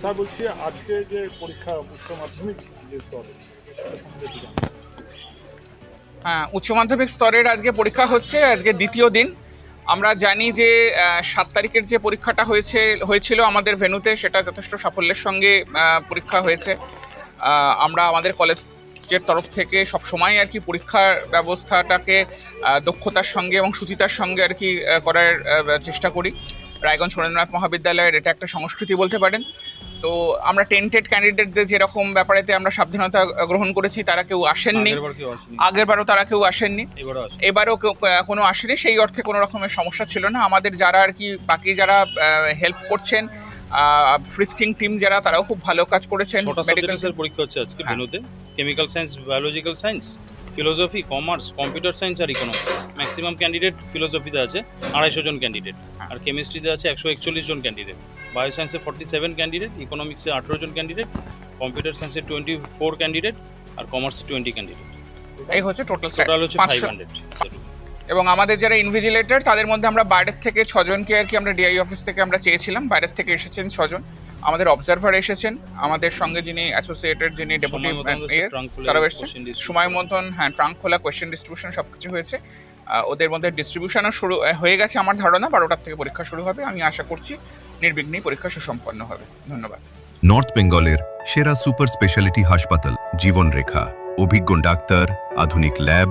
Sir বলছি, আজকে যে পরীক্ষা উচ্চ মাধ্যমিক। হ্যাঁ উচ্চ মাধ্যমিক স্তরের আজকে পরীক্ষা হচ্ছে, আজকে দ্বিতীয় দিন। আমরা জানি যে সাত তারিখের যে পরীক্ষাটা হয়েছে, হয়েছিল আমাদের ভেনুতে, সেটা যথেষ্ট সাফল্যের সঙ্গে পরীক্ষা হয়েছে। আমরা আমাদের কলেজের তরফ থেকে সব সময় আর কি পরীক্ষার ব্যবস্থাটাকে দক্ষতার সঙ্গে এবং সুচিতার সঙ্গে আর কি করার চেষ্টা করি। রায়গঞ্জ সুরেন্দ্রনাথ মহাবিদ্যালয়ের এটা একটা সংস্কৃতি বলতে পারেন। তো আমরা টেন্টেড ক্যান্ডিডেটদের যেরকম ব্যাপারেতে আমরা সাবধানতা গ্রহণ করেছি তারা কেউ আসেননি। আগেরবারও তারা কেউ আসেননি। এবারও কেউ কোনো আসেনি। সেই অর্থে কোনো রকমের সমস্যা ছিল না। আমাদের যারা আর কি বাকি যারা হেল্প করছেন ফ্রিস্কিং টিম যারা তারাও খুব ভালো কাজ করেছেন মেডিকেল পরীক্ষা হচ্ছে আজকে। ভেনুতে chemical science biological science philosophy commerce computer science আর ইকোনমিক্স ম্যাক্সিমাম ক্যান্ডিডেট ফিলোসফিতে আছে আড়াইশো জন ক্যান্ডিডেট। আর কেমিস্ট্রিতে আছে একশো একচল্লিশ জন ক্যান্ডিডেট বায়ো সায়েন্সে ফর্টি সেভেন ক্যান্ডিডেট ইকোনমিক্সে আঠেরো জন ক্যান্ডিডেট কম্পিউটার সায়েন্সে টোয়েন্টি ফোর ক্যান্ডিডেট আর কমার্সে টোয়েন্টি ক্যান্ডিডেট এই হচ্ছে টোটাল টোটাল হচ্ছে ফাইভ হান্ড্রেড এবং আমাদের যারা ইনভিজিলেটর তাদের মধ্যে আমরা বাইরের থেকে ছজনকে আর কি আমরা ডিআই অফিস থেকে আমরা চেয়েছিলাম। বাইরের থেকে এসেছেন ছজন। আমাদের অবজারভার এসেছেন। আমাদের সঙ্গে যিনি অ্যাসোসিয়েটেড যিনি ডেপুটি তারাও এসছেন। সময় মতন হ্যাঁ ট্রাঙ্ক খোলা কোয়েশ্চেন ডিস্ট্রিবিউশন সব কিছু হয়েছে ওদের মধ্যে ডিস্ট্রিবিউশনও শুরু হয়ে গেছে আমার ধারণা বারোটার থেকে পরীক্ষা শুরু হবে। আমি আশা করছি নির্বিঘ্নেই পরীক্ষা সুসম্পন্ন হবে। ধন্যবাদ। নর্থ বেঙ্গলের সেরা সুপার স্পেশালিটি হাসপাতাল জীবনরেখা। অভিজ্ঞ ডাক্তার আধুনিক lab